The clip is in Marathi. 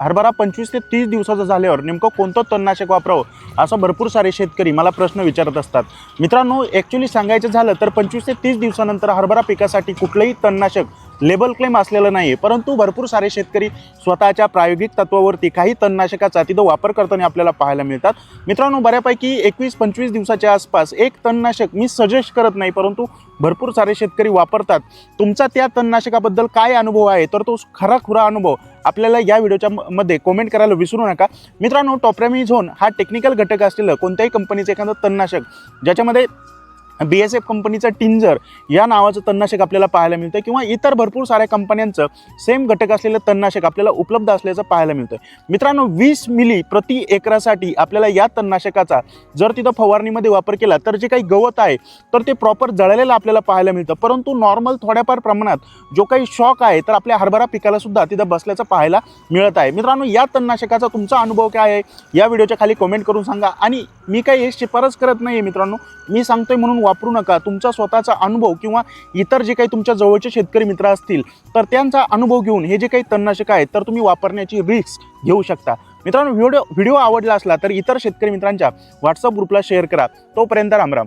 हरभरा पंचवीस ते तीस दिवसाचा झाल्यावर नेमकं कोणतं तणनाशक वापरावं? असं भरपूर सारे शेतकरी मला प्रश्न विचारत असतात. मित्रांनो ॲक्च्युली सांगायचं झालं तर पंचवीस ते तीस दिवसानंतर हरभरा पिकासाठी कुठलंही तणनाशक लेबल क्लेम असलेलं नाही आहे परंतु भरपूर सारे शेतकरी स्वतःच्या प्रायोगिक तत्वावरती काही तणनाशकाचा तिथं वापर करताना आपल्याला पाहायला मिळतात. मित्रांनो बऱ्यापैकी एकवीस पंचवीस दिवसाच्या आसपास एक तणनाशक मी सजेस्ट करत नाही परंतु भरपूर सारे शेतकरी वापरतात. तुमचा त्या तणनाशकाबद्दल काय अनुभव आहे? तर तो खरा खुरा अनुभव आपल्याला या व्हिडिओच्या मध्ये कमेंट करायला विसरू नका. मित्रांनो टॉपरॅमिझोन हा टेक्निकल घटक असलेलं कोणत्याही कंपनीचं एखादं तणनाशक ज्याच्यामध्ये बी एस एफ कंपनीचं टिंजर या नावाचं तणनाशक आपल्याला पाहायला मिळतं किंवा इतर भरपूर साऱ्या कंपन्यांचं सेम घटक असलेलं तणनाशक आपल्याला उपलब्ध असल्याचं पाहायला मिळतं मित्रांनो वीस मिली प्रति एकरासाठी आपल्याला या तणनाशकाचा जर तिथं फवारणीमध्ये वापर केला तर जे काही गवत आहे तर ते प्रॉपर जळलेलं आपल्याला पाहायला मिळतं. परंतु नॉर्मल थोड्याफार प्रमाणात जो काही शॉक आहे तर आपल्या हरभरा पिकाला सुद्धा तिथं बसल्याचं पाहायला मिळत आहे. मित्रांनो या तणनाशकाचा तुमचा अनुभव काय आहे? या व्हिडिओच्या खाली कमेंट करून सांगा. आणि मी काही हे शिफारस करत नाही आहे मित्रांनो. मी सांगतोय म्हणून वापरू नका. तुमचा स्वतःचा अनुभव किंवा इतर जे काही तुमच्या जवळचे शेतकरी मित्र असतील तर त्यांचा अनुभव घेऊन हे जे काही तणनाशक आहेत तर तुम्ही वापरण्याची रिस्क घेऊ शकता. मित्रांनो व्हिडिओ व्हिडिओ आवडला असला तर इतर शेतकरी मित्रांच्या व्हॉट्सअप ग्रुपला शेअर करा. तोपर्यंत रामराम